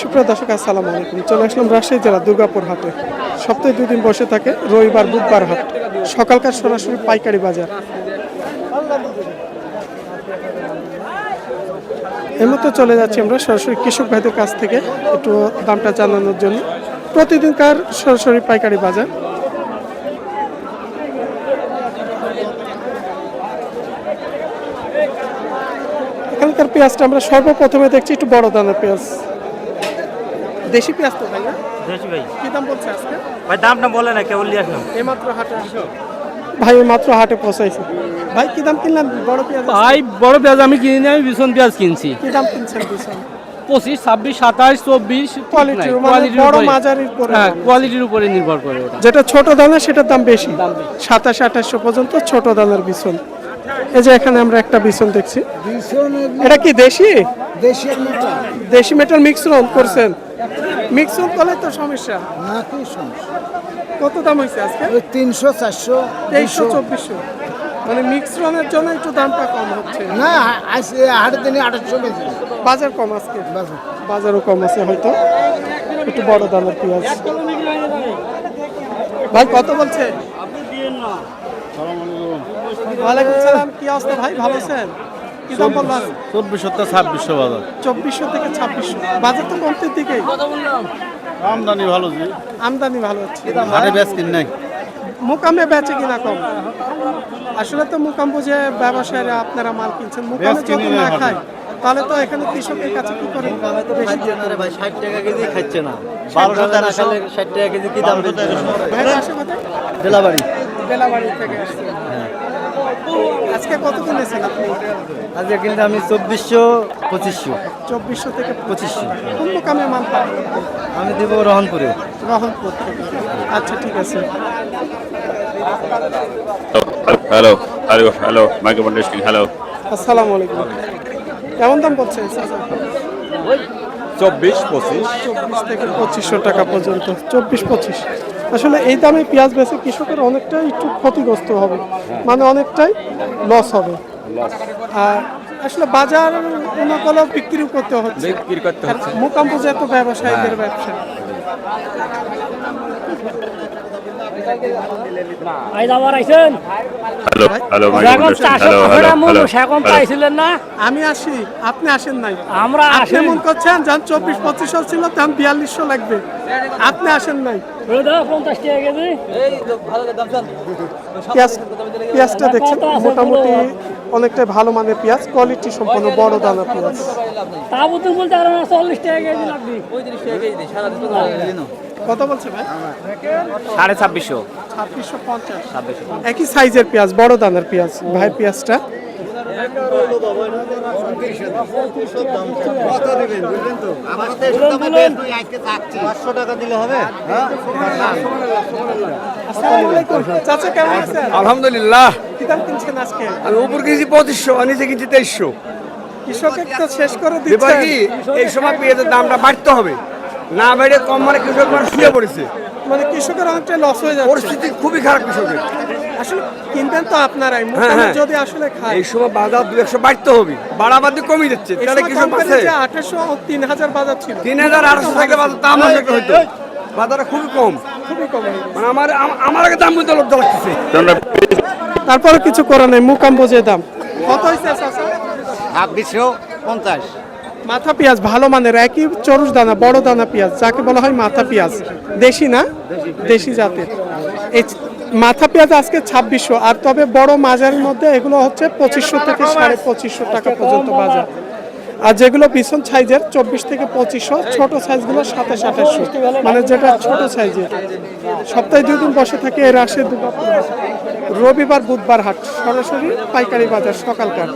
সুপ্রিয় দর্শক, আসসালামু আলাইকুম। চলে আসলাম রাজশাহী জেলা দুর্গাপুর হাটে। সপ্তাহে দুই দিন বসে থাকে রবিবার, বুধবার হাট। সকালকার সরাসরি পাইকারি বাজার। এর চলে যাচ্ছি আমরা সরাসরি কৃষক ভাইদের কাছ থেকে একটু দামটা জানানোর জন্য। প্রতিদিনকার সরাসরি পাইকারি বাজার। এখানকার পেঁয়াজটা আমরা সর্বপ্রথমে দেখছি একটু বড় দানের পেঁয়াজ। দেশি পেঁয়াজ তো ভাই না? দেখি ভাই কি দাম বলছে আজকে? ভাই দামটা বলে না কেবল নিয়ে আসলাম। এইমাত্র হাটে আসো। ভাই মাত্র হাটে পৌঁছাইছে। ভাই কি দাম কিনলেন? বড় পেঁয়াজ ভাই বড় পেঁয়াজ আমি কিনি আমি পেঁয়াজ কিনছি। কি দাম কিনছেন পঁচিশ ছাব্বিশ সাতাশ চব্বিশ কোয়ালিটির মানে উপরে। হ্যাঁ কোয়ালিটির উপরে নির্ভর করে যেটা ছোট দানা সেটার দাম বেশি। সাতাশ আঠাশশো পর্যন্ত ছোট দানার বিছন। এই যে এখানে আমরা একটা বিছন দেখছি। এটা কি দেশি? দেশি মেটাল মিক্সরন করছেন। মিক্সরন করলে তো সমস্যা। না কি সমস্যা? কত দাম হয়েছে আজকে? ওই তিনশো চারশো তেইশশো চব্বিশশো। মানে মিক্সরনের জন্য একটু দামটা কম হচ্ছে। না আজ হাটের দিনে আঠাশশো বাজার কম আজকে? বাজারও কম আছে হয়তো। একটু বড় দামের পেঁয়াজ। ভাই কত বলছে? ওয়ালাইকুম সালাম কি অবস্থা ভাই? ভালো আছেন? কি দাম বললাম চব্বিশশো থেকে ছাব্বিশশো বাজার। চব্বিশশো থেকে ছাব্বিশশো। বাজার তো কমতির দিকেই। আমদানি ভালো জি। আমদানি ভালো হচ্ছে। হাটে বেচ কিন নাই। মুকামে বেচে কিনা কম। আসলে তো মুকাম বুঝে ব্যবসায়ীরা আপনারা মাল কিনছেন। মুকামে যদি না খায় তাহলে তো এখানে কৃষকের কাছে কি করে? ভাই ষাট টাকা কেজি খাচ্ছে না। বারো বারো টাকা ষাট টাকা কেজি কি দাম আসে বেলাবাড়ি। থেকে আসছে। আজকে কত কিনেছেন আপনি? আজকে কিন্তু আমি চব্বিশশো পঁচিশশো। চব্বিশশো থেকে পঁচিশশো। কোন মোকামে মাল পাবেন আমি দেবো রহনপুরে। রহনপুর থেকে। আচ্ছা ঠিক আছে। Hello, hello, hello, microphone testing, hello. আসসালামু আলাইকুম। কেমন দাম পড়ছে চব্বিশ পঁচিশ। চব্বিশ থেকে পঁচিশশো টাকা পর্যন্ত। চব্বিশ পঁচিশ। আসলে এই দামে পেঁয়াজ বেচে কৃষকের অনেকটাই একটু ক্ষতিগ্রস্ত হবে মানে অনেকটাই লস হবে। আর আসলে বাজার অনুকূলে বিক্রি করতে হচ্ছে। বিক্রি করতে হচ্ছে। তো ব্যবসায়ীদের ব্যবসা। আমি আসি আপনি আসেন নাই। আমরা আপনি মন করছেন যখন চব্বিশ পঁচিশশো ছিল তখন বিয়াল্লিশশো লাগবে। আপনি আসেন নাই। পঞ্চাশ টাকা কেজি। পেঁয়াজ পেঁয়াজটা দেখছেন? মোটামুটি অনেকটাই ভালো মানের পেঁয়াজ কোয়ালিটি সম্পন্ন বড় দানা পেঁয়াজ। তা বলতে বলতে আর চল্লিশ টাকা কেজি লাগবে। কত বলছে ভাই? সাড়ে ছাব্বিশশো। ছাব্বিশশো পঞ্চাশ। একই সাইজের পেঁয়াজ বড় দানার পেঁয়াজ ভাই পেঁয়াজটা? পাঁচশো টাকা দিলে হবে আসসালামু আলাইকুম চাচা কেমন আছেন আলহামদুলিল্লাহ আমি উপর কিনছি পঁচিশশো নিচে কিনছি তেইশশো। কৃষকের তো শেষ করে দিচ্ছে। কি এই সময় পেঁয়াজের দামটা বাড়তে হবে। না বেড়ে কম মানে কৃষক মানে শুয়ে পড়েছে। মানে কৃষকের অনেকটা লস হয়ে যাচ্ছে। পরিস্থিতি খুবই খারাপ কৃষকের। আসলে কিনবেন তো আপনারাই হ্যাঁ, হ্যাঁ। যদি আসলে খায়। এই সময় বাজার দু একশো বাড়তে হবে। বাড়াবাদি কমে যাচ্ছে তাহলে কৃষক আছে আঠাশশো তিন হাজার বাজার ছিল। তিন হাজার আটশো থেকে বাজার দাম অনেক হইতো। বাজারটা খুবই কম। খুবই কম মানে আমার আমার আগে দাম বলতে লজ্জা লাগতেছে। তারপরে কিছু করার নেই মুকাম বোঝে দাম। কত হয়েছে ছাব্বিশশো পঞ্চাশ। মাথা পেঁয়াজ ভালো মানের, একই চরুষ দানা, বড় দানা পেঁয়াজ, যাকে বলা হয় মাথা পেঁয়াজ। দেশি না? দেশি জাতের। এই মাথা পেঁয়াজ আজকে ছাব্বিশশো, আর তবে বড় মাজারের মধ্যে এগুলো হচ্ছে পঁচিশশো থেকে সাড়ে পঁচিশশো টাকা পর্যন্ত বাজার। আর যেগুলো পিছন সাইজের, চব্বিশ থেকে পঁচিশশো, ছোট সাইজগুলো সাতাশ, আঠাশশো। মানে যেটা ছোট সাইজের। সপ্তাহে দুই দিন বসে থাকে রাশের দুর্গাপুর রবিবার, বুধবার হাট, সরাসরি পাইকারি বাজার সকালকার।